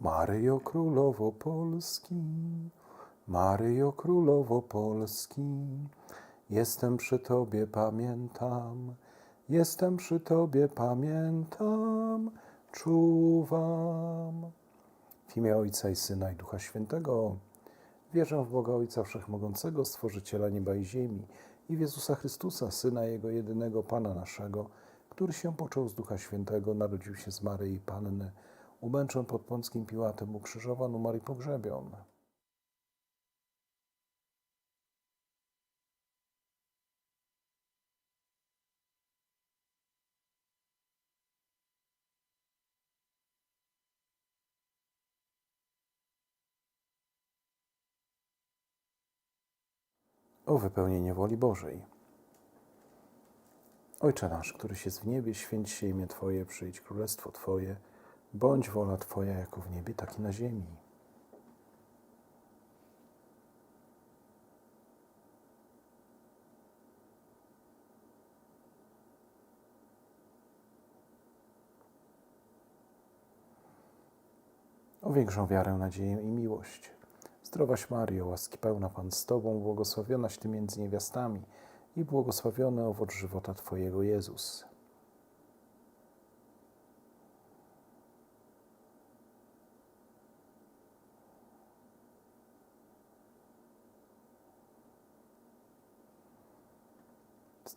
Maryjo Królowo Polski, Maryjo Królowo Polski, jestem przy Tobie, pamiętam, jestem przy Tobie, pamiętam, czuwam. W imię Ojca i Syna i Ducha Świętego wierzę w Boga Ojca Wszechmogącego, Stworzyciela nieba i ziemi i w Jezusa Chrystusa, Syna Jego jedynego Pana naszego, który się począł z Ducha Świętego, narodził się z Maryi Panny, umęczon pod Pąckim Piłatem, ukrzyżowan, umarł i pogrzebion. O wypełnienie woli Bożej. Ojcze nasz, któryś jest w niebie, święć się imię Twoje, przyjdź królestwo Twoje, bądź wola Twoja jako w niebie, tak i na ziemi. O większą wiarę, nadzieję i miłość. Zdrowaś Mario, łaski pełna Pan z Tobą, błogosławionaś Ty między niewiastami i błogosławiony owoc żywota Twojego Jezus.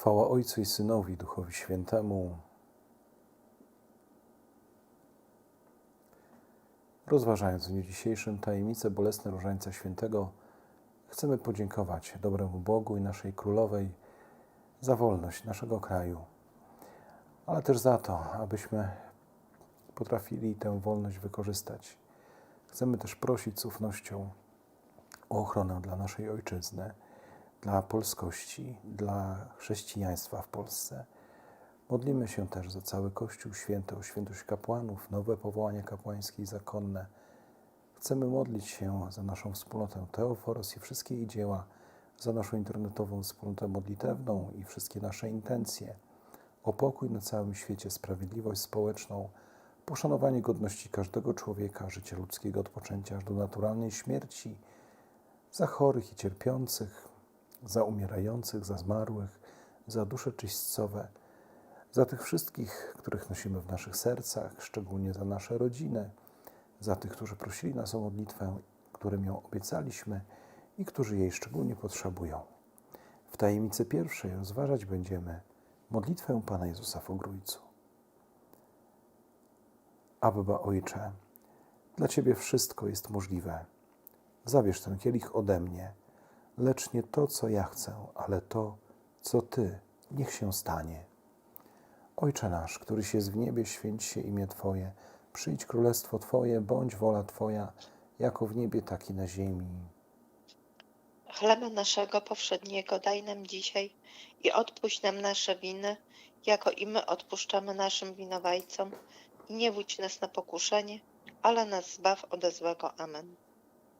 Chwała Ojcu i Synowi, Duchowi Świętemu. Rozważając w dniu dzisiejszym tajemnicę bolesne Różańca Świętego, chcemy podziękować dobremu Bogu i naszej Królowej za wolność naszego kraju, ale też za to, abyśmy potrafili tę wolność wykorzystać. Chcemy też prosić z ufnością o ochronę dla naszej ojczyzny, dla polskości, dla chrześcijaństwa w Polsce. Modlimy się też za cały Kościół Święty, o świętość kapłanów, nowe powołania kapłańskie i zakonne. Chcemy modlić się za naszą wspólnotę Teoforos i wszystkie jej dzieła, za naszą internetową wspólnotę modlitewną i wszystkie nasze intencje, o pokój na całym świecie, sprawiedliwość społeczną, poszanowanie godności każdego człowieka, życia ludzkiego od poczęcia aż do naturalnej śmierci, za chorych i cierpiących, za umierających, za zmarłych, za dusze czyśćcowe, za tych wszystkich, których nosimy w naszych sercach, szczególnie za nasze rodziny, za tych, którzy prosili nas o modlitwę, którym ją obiecaliśmy i którzy jej szczególnie potrzebują. W tajemnicy pierwszej rozważać będziemy modlitwę Pana Jezusa w Ogrójcu. Abba Ojcze, dla Ciebie wszystko jest możliwe. Zabierz ten kielich ode mnie, lecz nie to, co ja chcę, ale to, co Ty, niech się stanie. Ojcze nasz, któryś jest w niebie, święć się imię Twoje, przyjdź królestwo Twoje, bądź wola Twoja, jako w niebie, tak i na ziemi. Chleba naszego powszedniego daj nam dzisiaj i odpuść nam nasze winy, jako i my odpuszczamy naszym winowajcom. I nie wódź nas na pokuszenie, ale nas zbaw ode złego. Amen.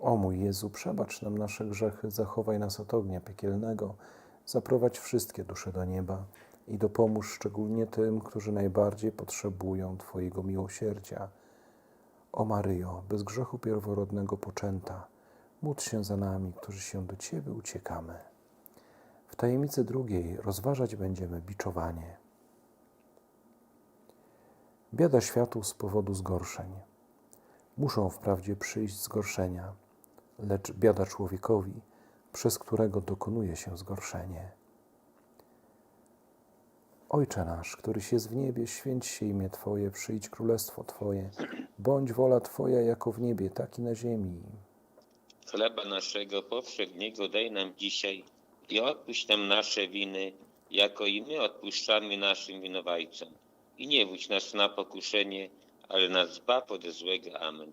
O mój Jezu, przebacz nam nasze grzechy, zachowaj nas od ognia piekielnego, zaprowadź wszystkie dusze do nieba i dopomóż szczególnie tym, którzy najbardziej potrzebują Twojego miłosierdzia. O Maryjo, bez grzechu pierworodnego poczęta, módl się za nami, którzy się do Ciebie uciekamy. W tajemnicy drugiej rozważać będziemy biczowanie. Biada światu z powodu zgorszeń. Muszą wprawdzie przyjść zgorszenia, lecz biada człowiekowi, przez którego dokonuje się zgorszenie. Ojcze nasz, któryś jest w niebie, święć się imię Twoje, przyjdź królestwo Twoje, bądź wola Twoja jako w niebie, tak i na ziemi. Chleba naszego powszedniego daj nam dzisiaj i odpuść nam nasze winy, jako i my odpuszczamy naszym winowajcom. I nie wódź nas na pokuszenie, ale nas zbaw ode złego. Amen.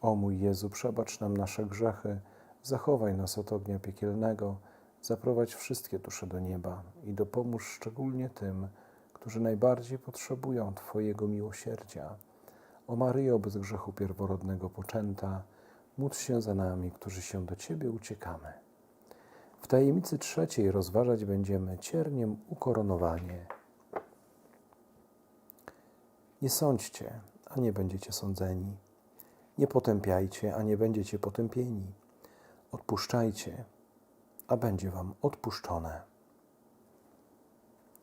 O mój Jezu, przebacz nam nasze grzechy, zachowaj nas od ognia piekielnego, zaprowadź wszystkie dusze do nieba i dopomóż szczególnie tym, którzy najbardziej potrzebują Twojego miłosierdzia. O Maryjo, bez grzechu pierworodnego poczęta, módl się za nami, którzy się do Ciebie uciekamy. W tajemnicy trzeciej rozważać będziemy cierniem ukoronowanie. Nie sądźcie, a nie będziecie sądzeni. Nie potępiajcie, a nie będziecie potępieni. Odpuszczajcie, a będzie wam odpuszczone.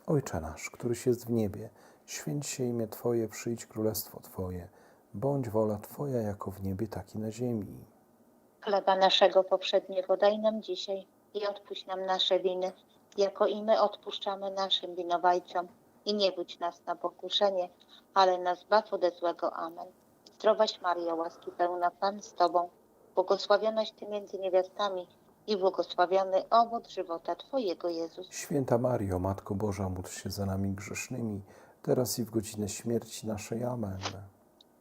Ojcze nasz, któryś jest w niebie, święć się imię Twoje, przyjdź królestwo Twoje, bądź wola Twoja jako w niebie, tak i na ziemi. Chleba naszego poprzedniego daj nam dzisiaj i odpuść nam nasze winy, jako i my odpuszczamy naszym winowajcom. I nie budź nas na pokuszenie, ale nas zbaw ode złego. Amen. Zdrowaś Maryjo, łaski pełna Pan z Tobą, błogosławionaś Ty między niewiastami i błogosławiony owoc żywota Twojego Jezus. Święta Mario, Matko Boża, módl się za nami grzesznymi, teraz i w godzinę śmierci naszej. Amen.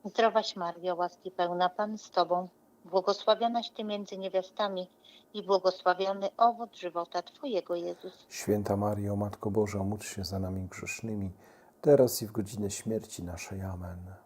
Zdrowaś Maryjo, łaski pełna Pan z Tobą, błogosławionaś Ty między niewiastami i błogosławiony owoc żywota Twojego Jezus. Święta Mario, Matko Boża, módl się za nami grzesznymi, teraz i w godzinę śmierci naszej. Amen.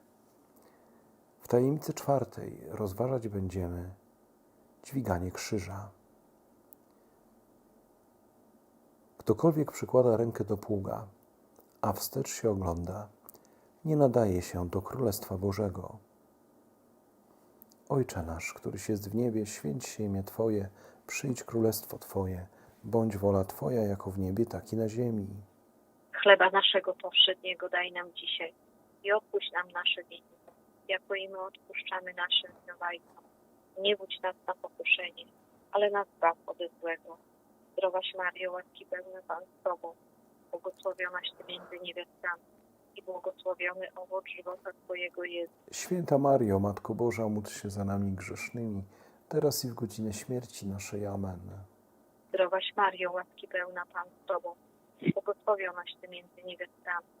Tajemnicy czwartej rozważać będziemy dźwiganie krzyża. Ktokolwiek przykłada rękę do pługa, a wstecz się ogląda, nie nadaje się do Królestwa Bożego. Ojcze nasz, któryś jest w niebie, święć się imię Twoje, przyjdź królestwo Twoje, bądź wola Twoja jako w niebie, tak i na ziemi. Chleba naszego powszedniego daj nam dzisiaj i odpuść nam nasze winy, jako i my odpuszczamy naszym winowajcom. Nie wódź nas na pokuszenie, ale nas zbaw ode złego. Zdrowaś Mario, łaski pełna Pan z Tobą, błogosławionaś Ty między niewiastami i błogosławiony owoc żywota Twojego Jezus. Święta Mario, Matko Boża, módl się za nami grzesznymi, teraz i w godzinę śmierci naszej. Amen. Zdrowaś Mario, łaski pełna Pan z Tobą, błogosławionaś Ty między niewiastami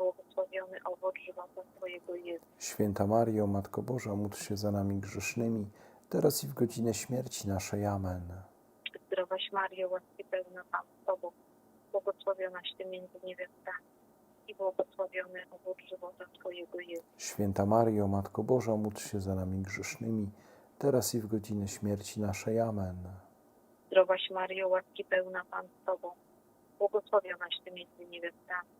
błogosławiony owoc żywota Twojego Jezus. Święta Mario, Matko Boża, módl się za nami grzesznymi, teraz i w godzinę śmierci naszej. Amen. Zdrowaś Mario, łaski pełna Pan z Tobą, błogosławionaś Ty między niewiastami i błogosławiony owoc żywota Twojego Jezus. Święta Mario, Matko Boża, módl się za nami grzesznymi, teraz i w godzinę śmierci naszej. Amen. Zdrowaś Mario, łaski pełna Pan z Tobą, błogosławionaś Ty między niewiastami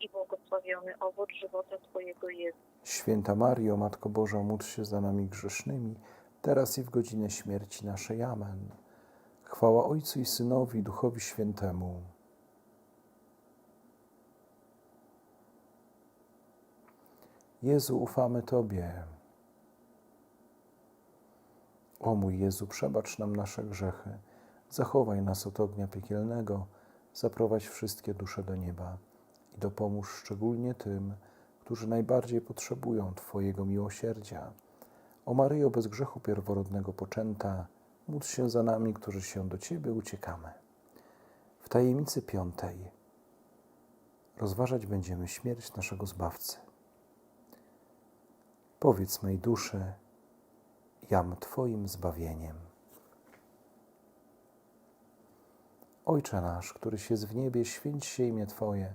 i błogosławiony owoc żywota Twojego Jezus. Święta Mario, Matko Boża, módl się za nami grzesznymi, teraz i w godzinę śmierci naszej. Amen. Chwała Ojcu i Synowi Duchowi Świętemu. Jezu, ufamy Tobie. O mój Jezu, przebacz nam nasze grzechy, zachowaj nas od ognia piekielnego, zaprowadź wszystkie dusze do nieba i dopomóż szczególnie tym, którzy najbardziej potrzebują Twojego miłosierdzia. O Maryjo, bez grzechu pierworodnego poczęta, módl się za nami, którzy się do Ciebie uciekamy. W tajemnicy piątej rozważać będziemy śmierć naszego Zbawcy. Powiedz mej duszy, jam Twoim zbawieniem. Ojcze nasz, któryś jest w niebie, święć się imię Twoje,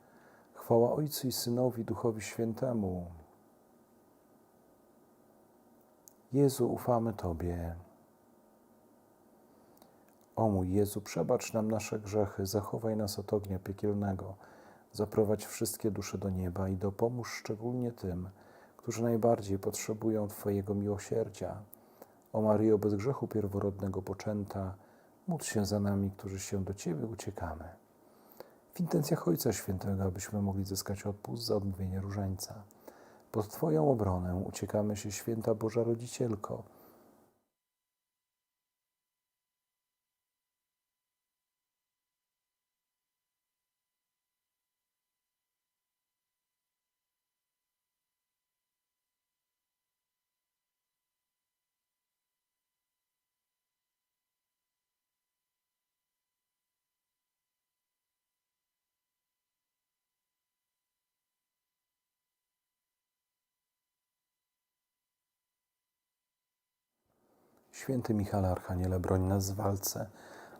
Chwała Ojcu i Synowi, Duchowi Świętemu. Jezu, ufamy Tobie. O mój Jezu, przebacz nam nasze grzechy, zachowaj nas od ognia piekielnego, zaprowadź wszystkie dusze do nieba i dopomóż szczególnie tym, którzy najbardziej potrzebują Twojego miłosierdzia. O Maryjo, bez grzechu pierworodnego poczęta, módl się za nami, którzy się do Ciebie uciekamy. W intencjach Ojca Świętego, abyśmy mogli zyskać odpust za odmówienie różańca. Pod Twoją obronę uciekamy się, Święta Boża Rodzicielko. Święty Michale Archaniele, broń nas w walce,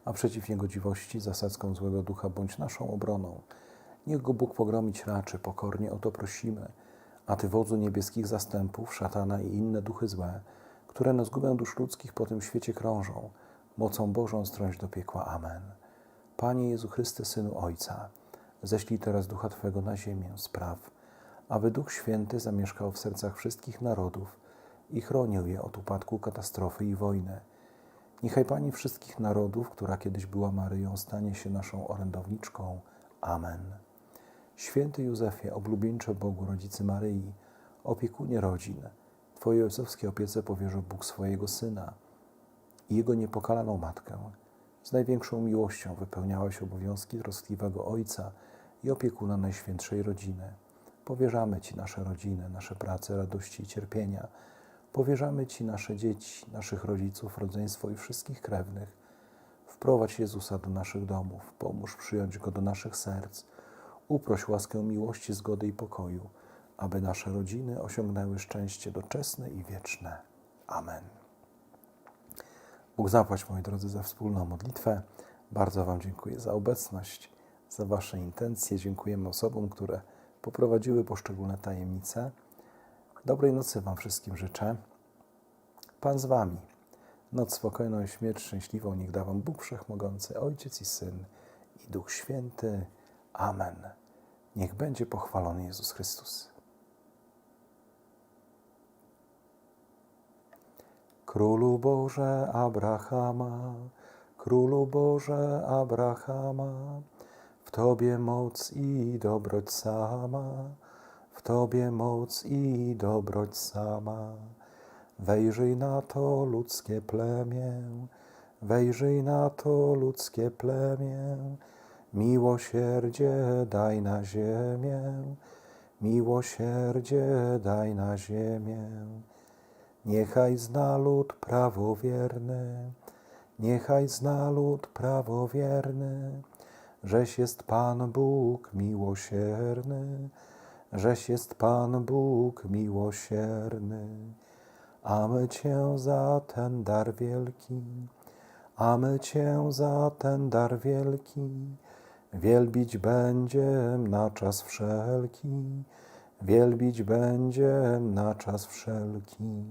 a przeciw niegodziwości, zasadzką złego ducha bądź naszą obroną. Niech go Bóg pogromić raczy, pokornie o to prosimy. A Ty, wodzu niebieskich zastępów, szatana i inne duchy złe, które na zgubę dusz ludzkich po tym świecie krążą, mocą Bożą strąć do piekła. Amen. Panie Jezu Chryste, Synu Ojca, ześlij teraz Ducha Twego na ziemię, spraw, aby Duch Święty zamieszkał w sercach wszystkich narodów i chronił je od upadku, katastrofy i wojny. Niechaj Pani wszystkich narodów, która kiedyś była Maryją, stanie się naszą orędowniczką. Amen. Święty Józefie, oblubieńcze Bogu, rodzicy Maryi, opiekunie rodzin, Twojej ojcowskiej opiece powierzył Bóg swojego Syna i Jego niepokalaną Matkę. Z największą miłością wypełniałeś obowiązki troskliwego Ojca i opiekuna Najświętszej Rodziny. Powierzamy Ci nasze rodziny, nasze prace, radości i cierpienia. Powierzamy Ci nasze dzieci, naszych rodziców, rodzeństwo i wszystkich krewnych. Wprowadź Jezusa do naszych domów, pomóż przyjąć Go do naszych serc. Uproś łaskę miłości, zgody i pokoju, aby nasze rodziny osiągnęły szczęście doczesne i wieczne. Amen. Bóg zapłać, moi drodzy, za wspólną modlitwę. Bardzo Wam dziękuję za obecność, za Wasze intencje. Dziękujemy osobom, które poprowadziły poszczególne tajemnice. Dobrej nocy Wam wszystkim życzę. Pan z Wami. Noc spokojną i śmierć szczęśliwą niech da Wam Bóg Wszechmogący, Ojciec i Syn i Duch Święty. Amen. Niech będzie pochwalony Jezus Chrystus. Królu Boże Abrahama, Królu Boże Abrahama, w Tobie moc i dobroć sama, w Tobie moc i dobroć sama. Wejrzyj na to ludzkie plemię, Wejrzyj na to ludzkie plemię, miłosierdzie daj na ziemię, miłosierdzie daj na ziemię. Niechaj zna lud prawowierny, niechaj zna lud prawowierny, żeś jest Pan Bóg miłosierny, żeś jest Pan Bóg miłosierny. A my Cię za ten dar wielki, a my Cię za ten dar wielki wielbić będziem na czas wszelki, wielbić będziem na czas wszelki.